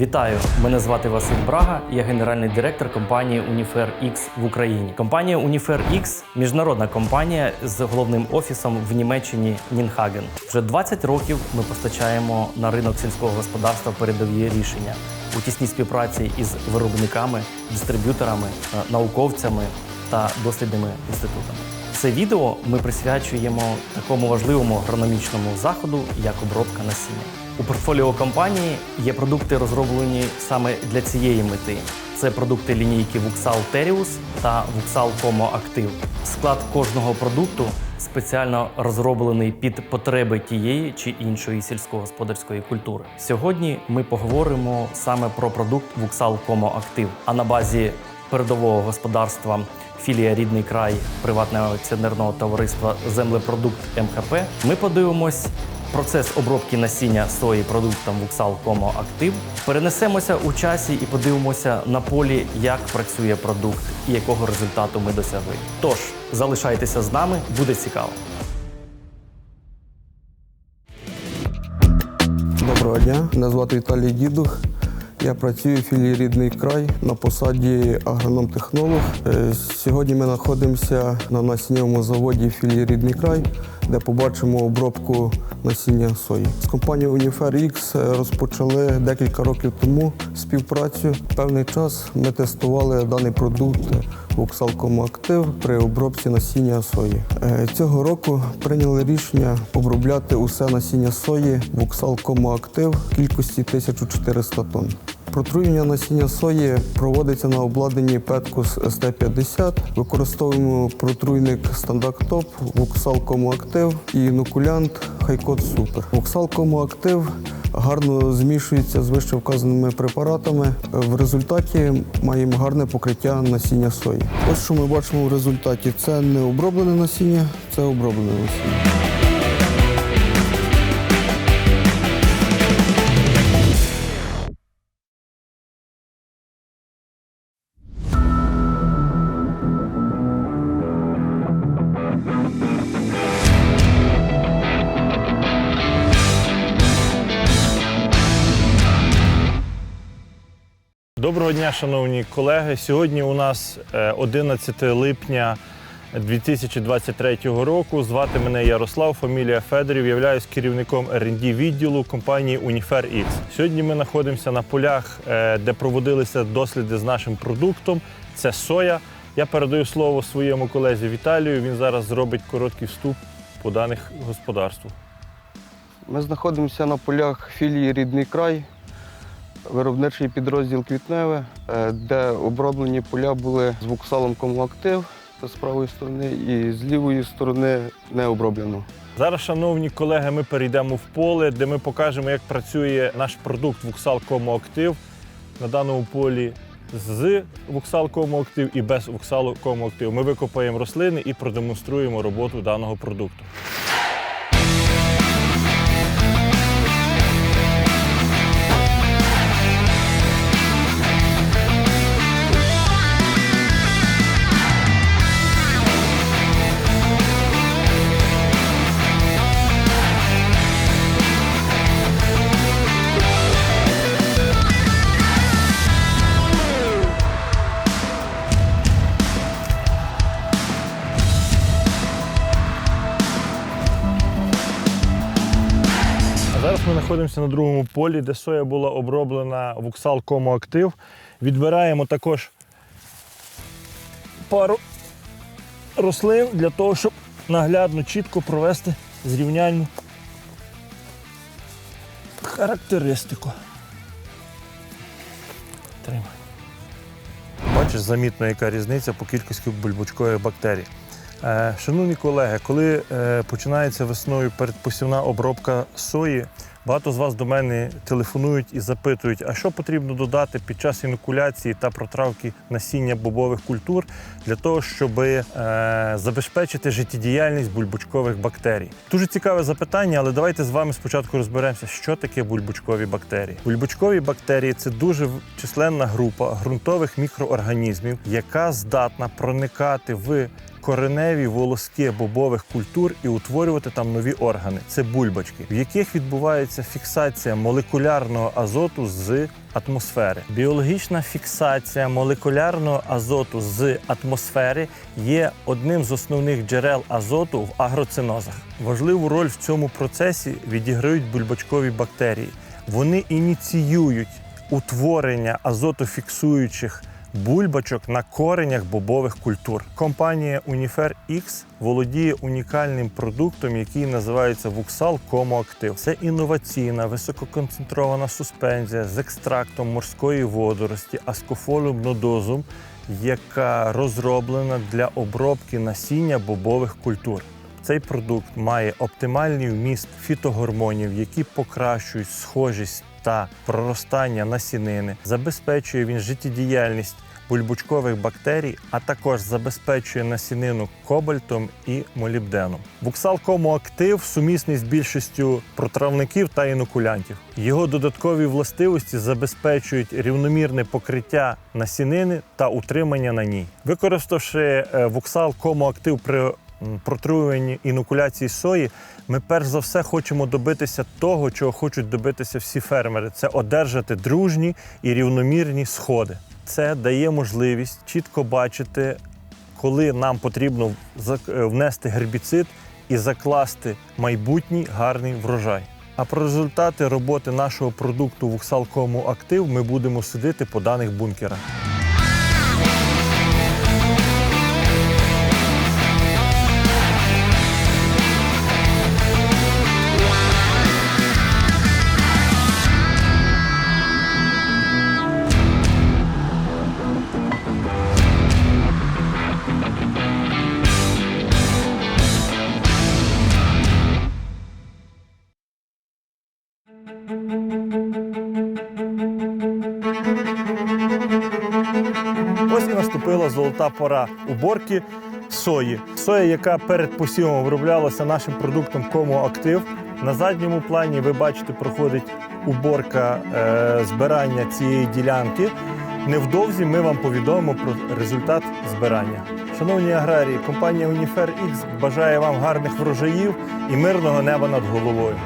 Вітаю! Мене звати Василь Брага. Я генеральний директор компанії Unifair X в Україні. Компанія Unifair X – міжнародна компанія з головним офісом в Німеччині Нінхаген. Вже 20 років ми постачаємо на ринок сільського господарства передові рішення у тісній співпраці із виробниками, дистриб'юторами, е, науковцями та дослідними інститутами. Це відео ми присвячуємо такому важливому агрономічному заходу, як обробка насіння. У портфоліо компанії є продукти, розроблені саме для цієї мети. Це продукти лінійки Vuxal Terius та Vuxal Como Active. Склад кожного продукту спеціально розроблений під потреби тієї чи іншої сільськогосподарської культури. Сьогодні ми поговоримо саме про продукт Vuxal Como Active, а на базі передового господарства філія Рідний край приватного акціонерного товариства Землепродукт МХП. Ми подивимось процес обробки насіння сої продуктом Vuxal Como Active. Перенесемося у часі і подивимося на полі, як працює продукт і якого результату ми досягли. Тож залишайтеся з нами, буде цікаво. Доброго дня, мене звати Віталій Дідух. Я працюю в філії Рідний край на посаді агроном-технолог. Е, Сьогодні ми знаходимося на насіннєвому заводі філії Рідний край, де побачимо обробку насіння сої. З компанією Unifair X розпочали декілька років тому співпрацю. Певний час ми тестували даний продукт Воксалкому Актив при обробці насіння сої. Е, Цього року прийняли рішення обробляти усе насіння сої Воксалкому Актив кількості 1400 тонн. Протруєння насіння сої проводиться на обладнанні Петкус СТ-50. Використовуємо протруйник Стандарт-Топ, Воксалкому Актив і інокулянт Хайкот Супер. Воксалкому Актив гарно змішується з вище вказаними препаратами. В результаті маємо гарне покриття насіння сої. Ось що ми бачимо в результаті. Це не оброблене насіння, це оброблене насіння. Доброго дня, шановні колеги. Сьогодні у нас е, 11 липня 2023 року. Звати мене Ярослав, фамілія Федорів. Являюсь керівником R&D відділу компанії Unifair X. Сьогодні ми знаходимося на полях, е, де проводилися досліди з нашим продуктом. Це соя. Я передаю слово своєму колезі Віталію. Він зараз зробить короткий вступ по даних господарству. Ми знаходимося на полях філії Рідний край, виробничий підрозділ Квітневе, е, де оброблені поля були з воксалом Комуактив з правої сторони і з лівої сторони не оброблено. Зараз, шановні колеги, ми перейдемо в поле, де ми покажемо, як працює наш продукт Вуксал Комо Актив на даному полі з Вуксал Комо Актив і без Вуксалу Комо Актив. Ми викопаємо рослини і продемонструємо роботу даного продукту. Зараз ми знаходимося на другому полі, де соя була оброблена Вуксал Комо Актив. Відбираємо також пару рослин для того, щоб наглядно, чітко провести зрівняльну характеристику. Тримай. Бачиш, замітно, яка різниця по кількості бульбочкових бактерій. Е, Шановні колеги, коли е, починається весною передпосівна обробка сої, багато з вас до мене телефонують і запитують, а що потрібно додати під час інокуляції та протравки насіння бобових культур для того, щоб е, забезпечити життєдіяльність бульбочкових бактерій. Дуже цікаве запитання, але давайте з вами спочатку розберемося, що таке бульбочкові бактерії. Бульбочкові бактерії це дуже численна група ґрунтових мікроорганізмів, яка здатна проникати в кореневі волоски бобових культур і утворювати там нові органи. Це бульбочки, в яких відбувається відбувається фіксація молекулярного азоту з атмосфери. Біологічна фіксація молекулярного азоту з атмосфери є одним з основних джерел азоту в агроцинозах. Важливу роль в цьому процесі відіграють бульбачкові бактерії. Вони ініціюють утворення азотофіксуючих бульбачок на коренях бобових культур. Компанія Unifer X володіє унікальним продуктом, який називається Vuxal Comоактив. Це інноваційна висококонцентрована суспензія з екстрактом морської водорості аскофолум нодозум, яка розроблена для обробки насіння бобових культур. Цей продукт має оптимальний вміст фітогормонів, які покращують схожість та проростання насінини. Забезпечує він життєдіяльність бульбучкових бактерій, а також забезпечує насінину кобальтом і молібденом. Буксал Комоактив сумісний з більшістю протравників та інокулянтів. Його додаткові властивості забезпечують рівномірне покриття насінини та утримання на ній. Використавши е, Вуксал Комоактив при протруюванні інокуляції сої, ми перш за все хочемо добитися того, чого хочуть добитися всі фермери: це одержати дружні і рівномірні сходи. Це дає можливість чітко бачити, коли нам потрібно е, внести гербіцид і закласти майбутній гарний врожай. А про результати роботи нашого продукту Вуксалкому Актив ми будемо судити по даних бункерах. Золота пора уборки сої. Соя, яка перед посівом оброблялася нашим продуктом Комо Актив. На задньому плані ви бачите, проходить уборка е, збирання цієї ділянки. Невдовзі ми вам повідомимо про результат збирання. Шановні аграрії, компанія Unifer X бажає вам гарних врожаїв і мирного неба над головою.